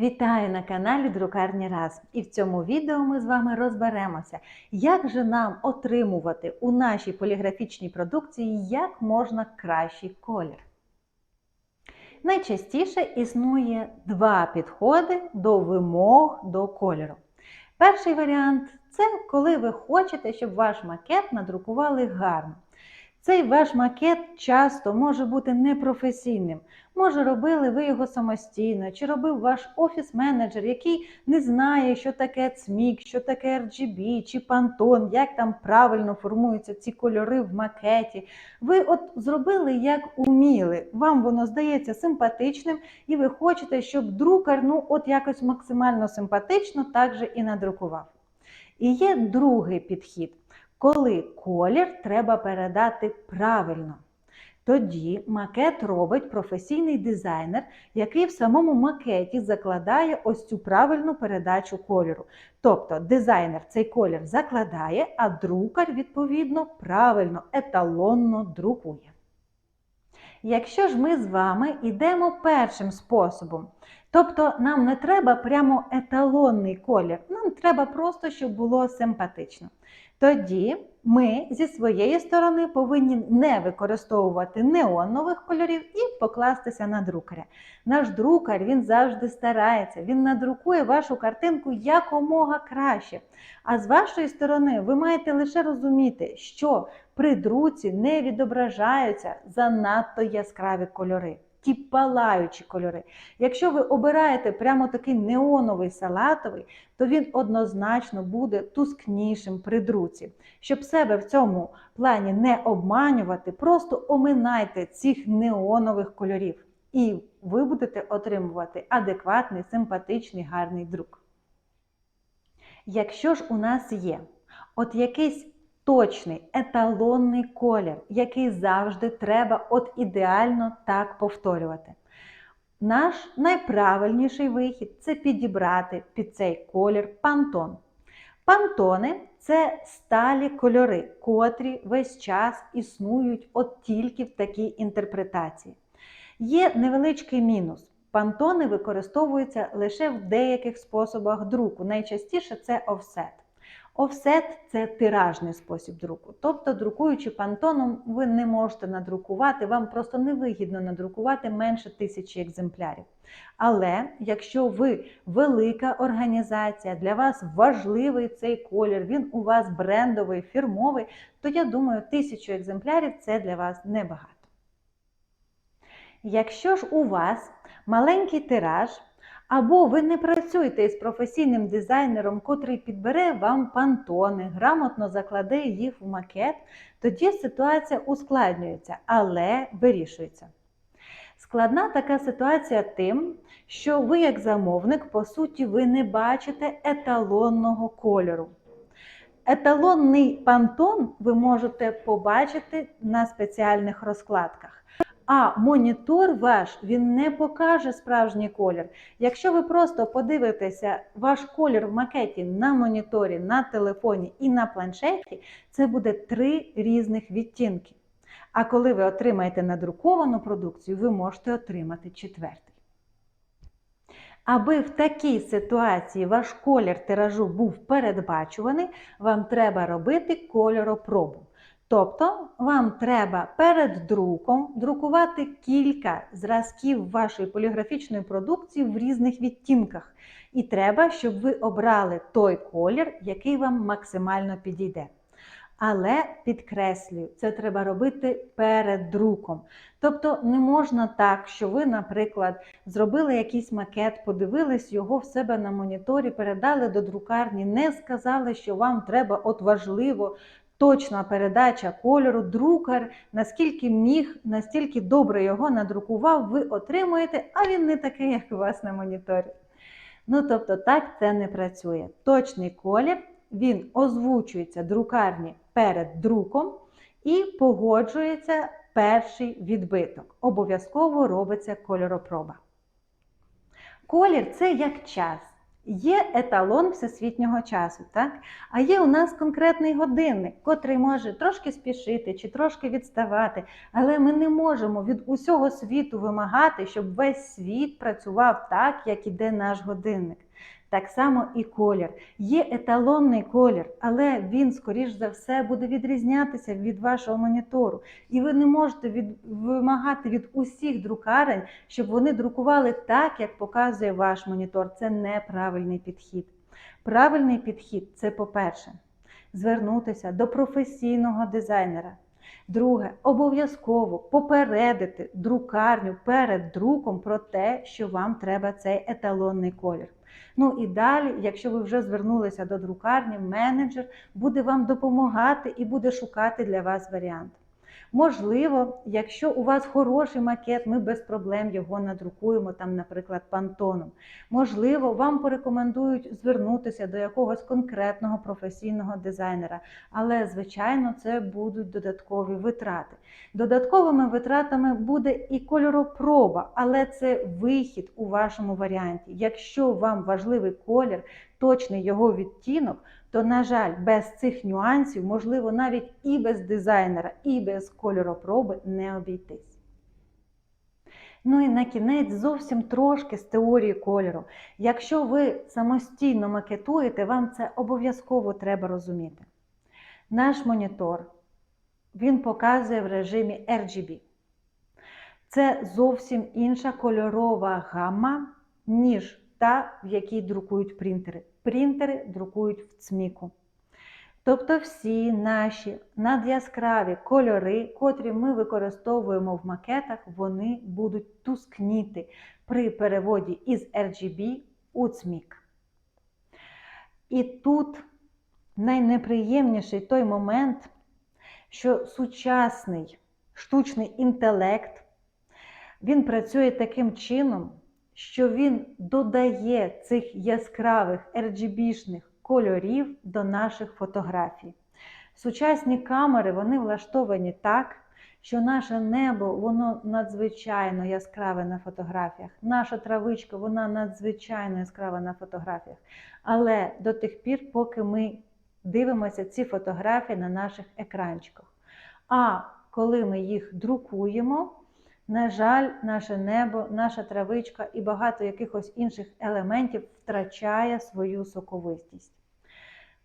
Вітаю на каналі Друкарні Разом. І в цьому відео ми з вами розберемося, як же нам отримувати у нашій поліграфічній продукції як можна кращий колір. Найчастіше існує два підходи до вимог до кольору. Перший варіант це коли ви хочете, щоб ваш макет надрукували гарно. Цей ваш макет часто може бути непрофесійним. Може, робили ви його самостійно, чи робив ваш офіс-менеджер, який не знає, що таке цмік, що таке RGB, чи пантон, як там правильно формуються ці кольори в макеті. Ви от зробили як уміли. Вам воно здається симпатичним, і ви хочете, щоб друкар ну, от якось максимально симпатично так же і надрукував. І є другий підхід коли колір треба передати правильно. Тоді макет робить професійний дизайнер, який в самому макеті закладає ось цю правильну передачу кольору. Тобто дизайнер цей колір закладає, а друкар, відповідно, правильно, еталонно друкує. Якщо ж ми з вами йдемо першим способом, тобто нам не треба прямо еталонний колір, нам треба просто, щоб було симпатично. Тоді ми зі своєї сторони повинні не використовувати неонових кольорів і покластися на друкаря. Наш друкар він завжди старається, він надрукує вашу картинку якомога краще. А з вашої сторони ви маєте лише розуміти, що при друці не відображаються занадто яскраві кольори ті палаючі кольори. Якщо ви обираєте прямо такий неоновий салатовий, то він однозначно буде тускнішим при друці. Щоб себе в цьому плані не обманювати, просто оминайте цих неонових кольорів. І ви будете отримувати адекватний, симпатичний, гарний друк. Якщо ж у нас є от якийсь точний еталонний колір, який завжди треба от ідеально так повторювати. Наш найправильніший вихід це підібрати під цей колір пантон. Пантони це сталі кольори, котрі весь час існують от тільки в такій інтерпретації. Є невеличкий мінус. Пантони використовуються лише в деяких способах друку. Найчастіше це офсет. Офсет це тиражний спосіб друку. Тобто, друкуючи пантоном, ви не можете надрукувати, вам просто невигідно надрукувати менше тисячі екземплярів. Але якщо ви велика організація, для вас важливий цей колір, він у вас брендовий, фірмовий, то я думаю, тисячу екземплярів це для вас небагато. Якщо ж у вас маленький тираж, або ви не працюєте із професійним дизайнером, котрий підбере вам пантони, грамотно закладе їх в макет, тоді ситуація ускладнюється, але вирішується. Складна така ситуація тим, що ви, як замовник, по суті, ви не бачите еталонного кольору. Еталонний пантон ви можете побачити на спеціальних розкладках. А монітор ваш він не покаже справжній колір. Якщо ви просто подивитеся ваш колір в макеті на моніторі, на телефоні і на планшеті, це буде три різних відтінки. А коли ви отримаєте надруковану продукцію, ви можете отримати четвертий. Аби в такій ситуації ваш колір тиражу був передбачуваний, вам треба робити кольоропробу. Тобто вам треба перед друком друкувати кілька зразків вашої поліграфічної продукції в різних відтінках. І треба, щоб ви обрали той колір, який вам максимально підійде. Але підкреслюю, це треба робити перед друком. Тобто не можна так, що ви, наприклад, зробили якийсь макет, подивились його в себе на моніторі, передали до друкарні, не сказали, що вам треба от важливо точна передача кольору, друкар, наскільки міг, настільки добре його надрукував, ви отримуєте, а він не такий, як у вас на моніторі. Ну, тобто, так це не працює. Точний колір, він озвучується друкарні перед друком і погоджується перший відбиток. Обов'язково робиться кольоропроба. Колір це як час. Є еталон всесвітнього часу, так? а є у нас конкретний годинник, котрий може трошки спішити чи трошки відставати, але ми не можемо від усього світу вимагати, щоб весь світ працював так, як іде наш годинник. Так само і колір. Є еталонний колір, але він, скоріш за все, буде відрізнятися від вашого монітору. І ви не можете від, вимагати від усіх друкарень, щоб вони друкували так, як показує ваш монітор. Це неправильний підхід. Правильний підхід це, по-перше, звернутися до професійного дизайнера. Друге, обов'язково попередити друкарню перед друком про те, що вам треба цей еталонний колір. Ну і далі, якщо ви вже звернулися до друкарні, менеджер буде вам допомагати і буде шукати для вас варіант. Можливо, якщо у вас хороший макет, ми без проблем його надрукуємо, там, наприклад, пантоном. Можливо, вам порекомендують звернутися до якогось конкретного професійного дизайнера, але, звичайно, це будуть додаткові витрати. Додатковими витратами буде і кольоропроба, але це вихід у вашому варіанті. Якщо вам важливий колір, точний його відтінок, то, на жаль, без цих нюансів, можливо, навіть і без дизайнера, і без кольоропроби не обійтись. Ну і на кінець зовсім трошки з теорії кольору. Якщо ви самостійно макетуєте, вам це обов'язково треба розуміти. Наш монітор він показує в режимі RGB. Це зовсім інша кольорова гамма, ніж та, в якій друкують принтери. Принтери друкують в цміку. Тобто всі наші надяскраві кольори, котрі ми використовуємо в макетах, вони будуть тускніти при переводі із RGB у цмік. І тут найнеприємніший той момент, що сучасний штучний інтелект, він працює таким чином, що він додає цих яскравих RGB-шних кольорів до наших фотографій. Сучасні камери вони влаштовані так, що наше небо воно надзвичайно яскраве на фотографіях. Наша травичка вона надзвичайно яскрава на фотографіях. Але до тих пір, поки ми дивимося ці фотографії на наших екранчиках. А коли ми їх друкуємо, на жаль, наше небо, наша травичка і багато якихось інших елементів втрачає свою соковитість.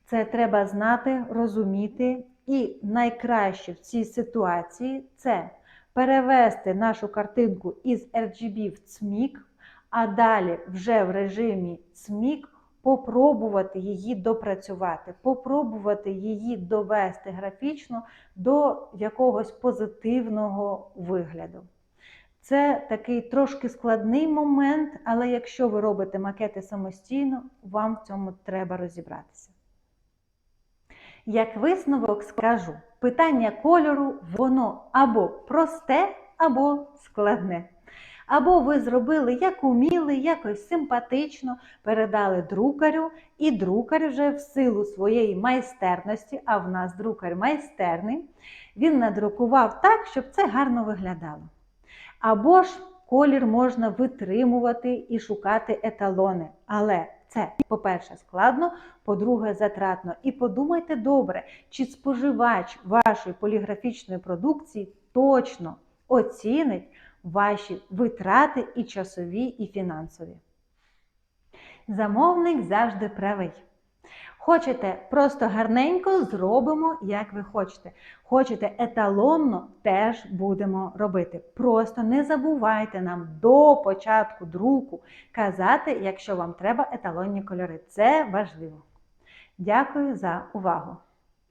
Це треба знати, розуміти. І найкраще в цій ситуації це перевести нашу картинку із RGB в цмік, а далі вже в режимі цмік попробувати її допрацювати, попробувати її довести графічно до якогось позитивного вигляду. Це такий трошки складний момент, але якщо ви робите макети самостійно, вам в цьому треба розібратися. Як висновок скажу, питання кольору, воно або просте, або складне. Або ви зробили як уміли, якось симпатично, передали друкарю, і друкар вже в силу своєї майстерності, а в нас друкар майстерний, він надрукував так, щоб це гарно виглядало. Або ж колір можна витримувати і шукати еталони. Але це, по-перше, складно, по-друге, затратно. І подумайте добре, чи споживач вашої поліграфічної продукції точно оцінить ваші витрати і часові, і фінансові. Замовник завжди правий. Хочете просто гарненько зробимо, як ви хочете. Хочете еталонно, теж будемо робити. Просто не забувайте нам до початку друку казати, якщо вам треба еталонні кольори. Це важливо. Дякую за увагу!